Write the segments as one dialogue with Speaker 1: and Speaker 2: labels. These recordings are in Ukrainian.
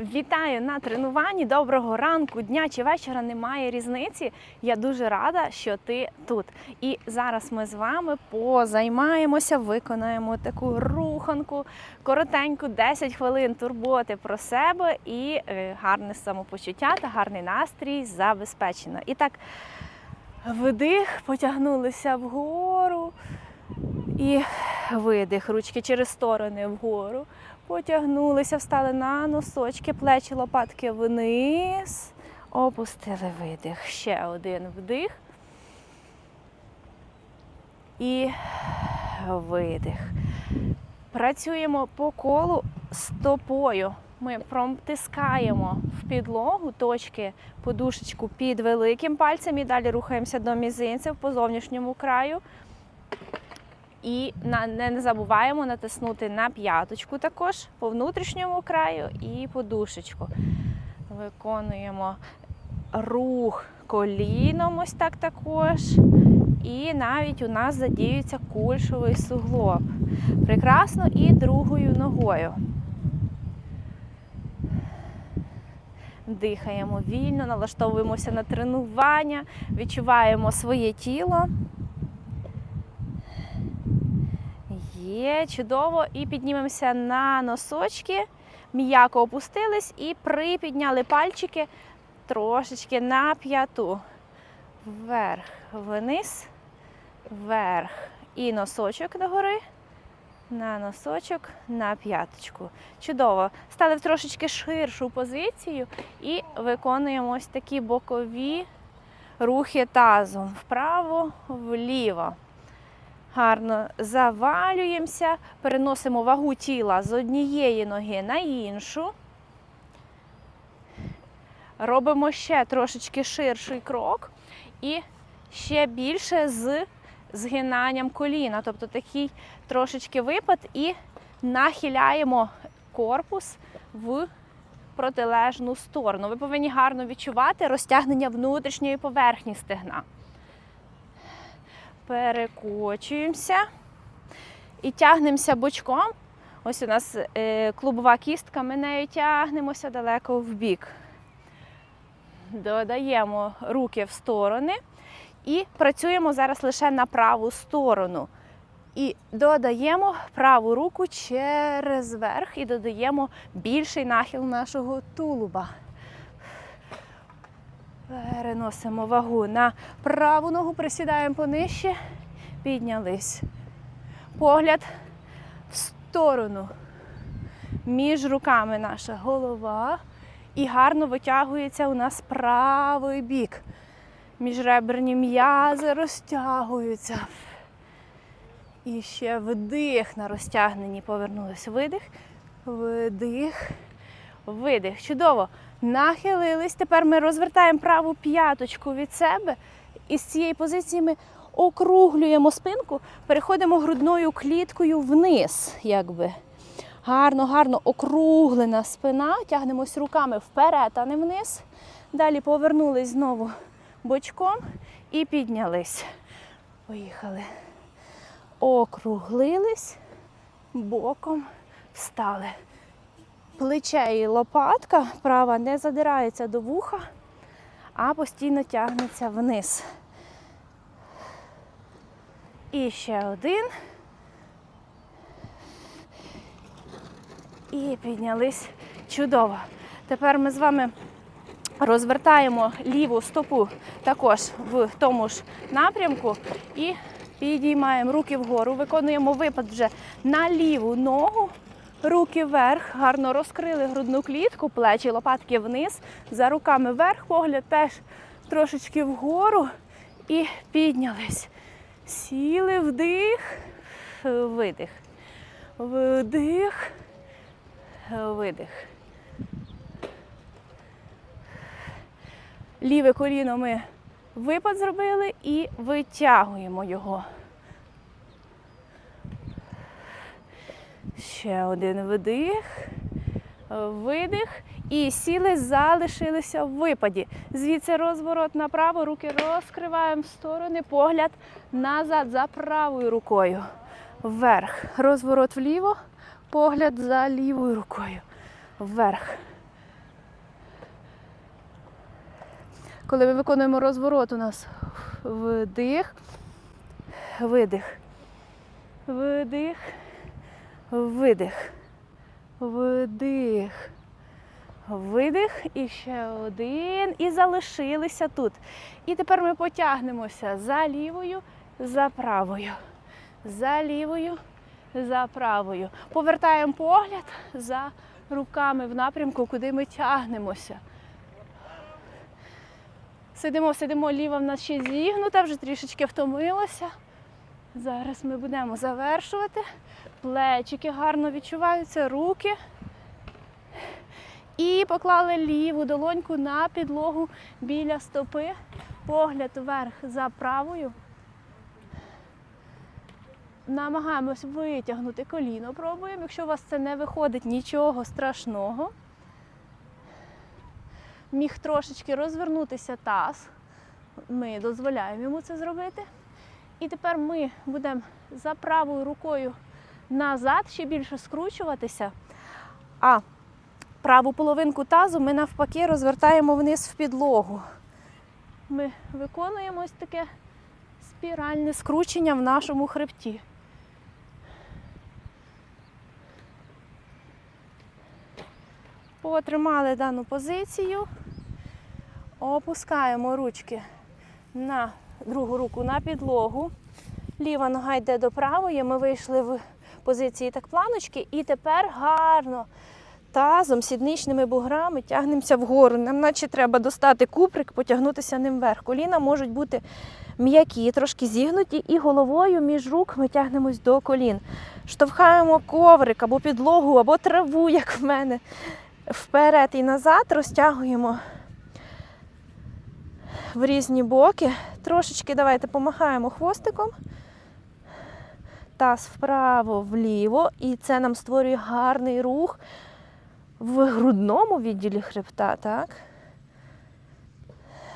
Speaker 1: Вітаю на тренуванні. Доброго ранку, дня чи вечора немає різниці. Я дуже рада, що ти тут. І зараз ми з вами позаймаємося, виконаємо таку руханку, коротеньку 10 хвилин турботи про себе і е, гарне самопочуття та гарний настрій забезпечено. І так, вдих, потягнулися вгору. І видих, ручки через сторони вгору. Потягнулися, встали на носочки, плечі, лопатки вниз. Опустили видих. Ще один вдих. І видих. Працюємо по колу стопою. Ми протискаємо в підлогу точки подушечку під великим пальцем і далі рухаємося до мізинців по зовнішньому краю. І на, не, забуваємо натиснути на п'яточку також по внутрішньому краю і подушечку. Виконуємо рух коліном, ось так також. І навіть у нас задіюється кульшовий суглоб. Прекрасно і другою ногою. Дихаємо вільно, налаштовуємося на тренування, відчуваємо своє тіло. Є, чудово. І піднімемося на носочки, м'яко опустились і припідняли пальчики трошечки на п'яту. Вверх, вниз, вверх. І носочок догори. На носочок, на п'яточку. Чудово. Стали в трошечки ширшу позицію і виконуємо ось такі бокові рухи тазом. Вправо, вліво. Гарно завалюємося, переносимо вагу тіла з однієї ноги на іншу. Робимо ще трошечки ширший крок і ще більше з згинанням коліна. Тобто такий трошечки випад і нахиляємо корпус в протилежну сторону. Ви повинні гарно відчувати розтягнення внутрішньої поверхні стегна перекочуємося і тягнемося бочком. Ось у нас е, клубова кістка, ми нею тягнемося далеко в бік. Додаємо руки в сторони і працюємо зараз лише на праву сторону. І додаємо праву руку через верх і додаємо більший нахил нашого тулуба. Переносимо вагу на праву ногу, присідаємо понижче, піднялись. Погляд в сторону. Між руками наша голова. І гарно витягується у нас правий бік. Міжреберні м'язи розтягуються. І ще вдих на розтягненні. Повернулись. Видих, видих, видих. Чудово. Нахилились. Тепер ми розвертаємо праву п'яточку від себе. І з цієї позиції ми округлюємо спинку, переходимо грудною кліткою вниз. якби. Гарно, гарно округлена спина. Тягнемось руками вперед, а не вниз. Далі повернулись знову бочком і піднялись. Поїхали. Округлились, боком встали. Плече і лопатка права не задирається до вуха, а постійно тягнеться вниз. І ще один. І піднялись чудово. Тепер ми з вами розвертаємо ліву стопу також в тому ж напрямку і підіймаємо руки вгору, виконуємо випад вже на ліву ногу. Руки вверх, гарно розкрили грудну клітку, плечі, лопатки вниз, за руками вверх, погляд теж трошечки вгору і піднялись. Сіли, вдих, видих. Вдих, видих. Ліве коліно ми випад зробили і витягуємо його. Ще один вдих, видих. І сіли, залишилися в випаді. Звідси розворот направо, руки розкриваємо в сторони, погляд назад, за правою рукою. Вверх. Розворот вліво, погляд за лівою рукою. Вверх. Коли ми виконуємо розворот, у нас вдих, видих, видих видих, видих, видих. І ще один. І залишилися тут. І тепер ми потягнемося за лівою, за правою. За лівою, за правою. Повертаємо погляд за руками в напрямку, куди ми тягнемося. Сидимо, сидимо, ліва в нас ще зігнута, вже трішечки втомилося. Зараз ми будемо завершувати. Плечики гарно відчуваються, руки. І поклали ліву долоньку на підлогу біля стопи. Погляд вверх за правою. Намагаємось витягнути коліно. Пробуємо. Якщо у вас це не виходить, нічого страшного. Міг трошечки розвернутися таз. Ми дозволяємо йому це зробити. І тепер ми будемо за правою рукою назад ще більше скручуватися. А праву половинку тазу ми навпаки розвертаємо вниз в підлогу. Ми виконуємо ось таке спіральне скручення в нашому хребті. Потримали дану позицію, опускаємо ручки на другу руку на підлогу. Ліва нога йде до правої. Ми вийшли в позиції так планочки, і тепер гарно тазом, сідничними буграми тягнемося вгору. Нам наче треба достати куприк, потягнутися ним вверх. Коліна можуть бути м'які, трошки зігнуті, і головою між рук ми тягнемось до колін. Штовхаємо коврик або підлогу, або траву, як в мене. Вперед і назад розтягуємо в різні боки. Трошечки давайте помахаємо хвостиком. Таз вправо, вліво, і це нам створює гарний рух в грудному відділі хребта. так?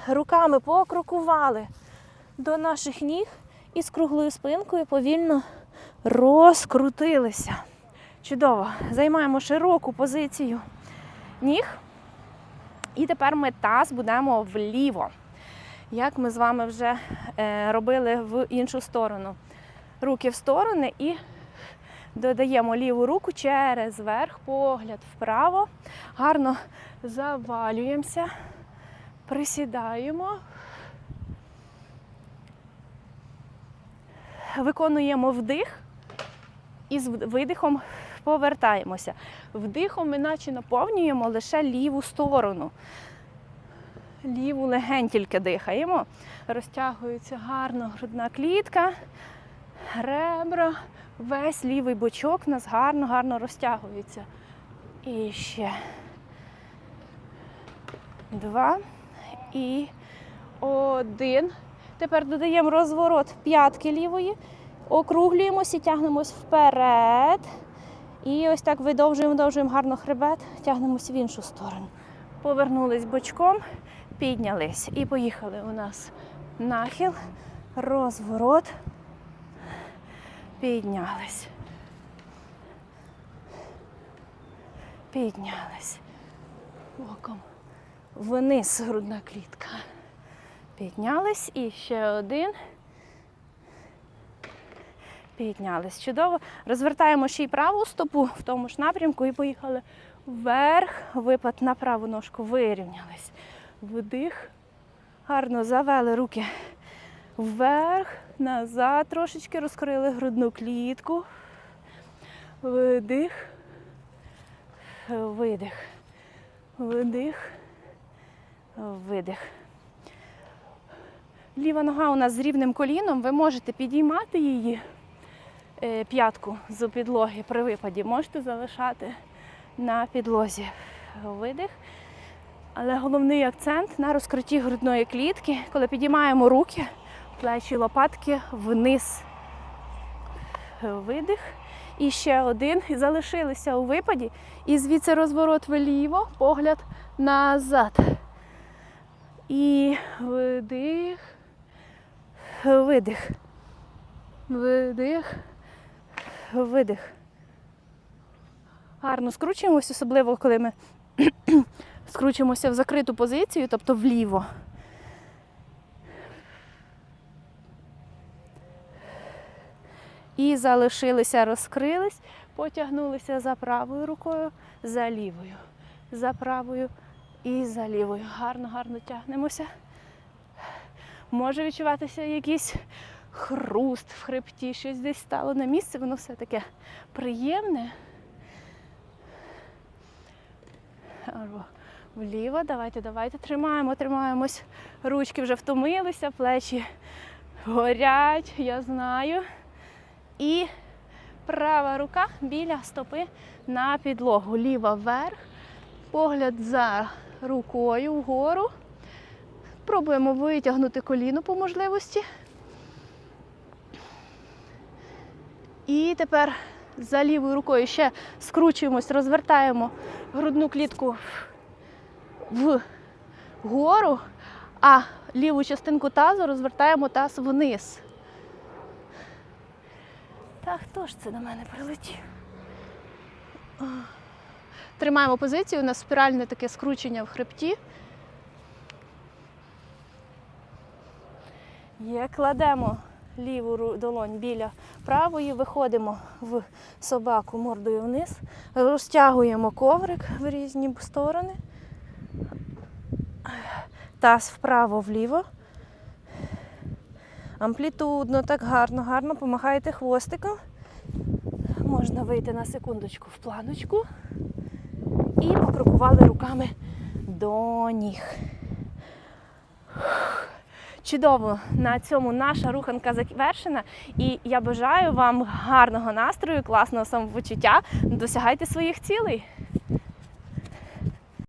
Speaker 1: Руками покрокували до наших ніг і з круглою спинкою повільно розкрутилися. Чудово. Займаємо широку позицію ніг. І тепер ми таз будемо вліво, як ми з вами вже е, робили в іншу сторону. Руки в сторони і додаємо ліву руку через верх, погляд вправо. Гарно завалюємося, присідаємо. Виконуємо вдих і з видихом повертаємося. Вдихом ми наче наповнюємо лише ліву сторону. Ліву легень тільки дихаємо. Розтягується гарно грудна клітка, ребра, весь лівий бочок у нас гарно-гарно розтягується. І ще два і один. Тепер додаємо розворот п'ятки лівої, округлюємося тягнемось вперед. І ось так видовжуємо, видовжуємо гарно хребет, тягнемося в іншу сторону. Повернулись бочком, піднялись. І поїхали у нас нахил, розворот, піднялись. Піднялись. Боком. Вниз грудна клітка. Піднялись і ще один. Піднялись. Чудово. Розвертаємо ще й праву стопу в тому ж напрямку і поїхали вверх. Випад на праву ножку. Вирівнялись. Вдих. Гарно завели руки вверх, назад трошечки розкрили грудну клітку. Вдих. Видих. Вдих. Видих. Ліва нога у нас з рівним коліном. Ви можете підіймати її е, п'ятку з підлоги при випаді. Можете залишати на підлозі. Видих. Але головний акцент на розкритті грудної клітки, коли підіймаємо руки, плечі лопатки вниз. Видих. І ще один. І залишилися у випаді. І звідси розворот вліво, погляд назад. І видих. Видих. Видих. Видих. Гарно скручуємося, особливо коли ми скручуємося в закриту позицію, тобто вліво. І залишилися, розкрились, потягнулися за правою рукою, за лівою, за правою і за лівою. Гарно, гарно тягнемося. Може відчуватися якийсь хруст в хребті, щось десь стало на місце, воно все таке приємне. Вліво, давайте, давайте, тримаємо, тримаємось. Ручки вже втомилися, плечі горять, я знаю. І права рука біля стопи на підлогу. Ліва вверх, погляд за рукою вгору. Пробуємо витягнути коліно по можливості. І тепер за лівою рукою ще скручуємось, розвертаємо грудну клітку вгору, а ліву частинку тазу розвертаємо таз вниз. Та хто ж це до мене прилетів? Тримаємо позицію, у нас спіральне таке скручення в хребті. Є, кладемо ліву долонь біля правої, виходимо в собаку мордою вниз, розтягуємо коврик в різні сторони. Таз вправо-вліво. Амплітудно, так гарно, гарно помахайте хвостиком. Можна вийти на секундочку в планочку. І покрокували руками до ніг. Чудово, на цьому наша руханка завершена. І я бажаю вам гарного настрою, класного самопочуття. Досягайте своїх цілей.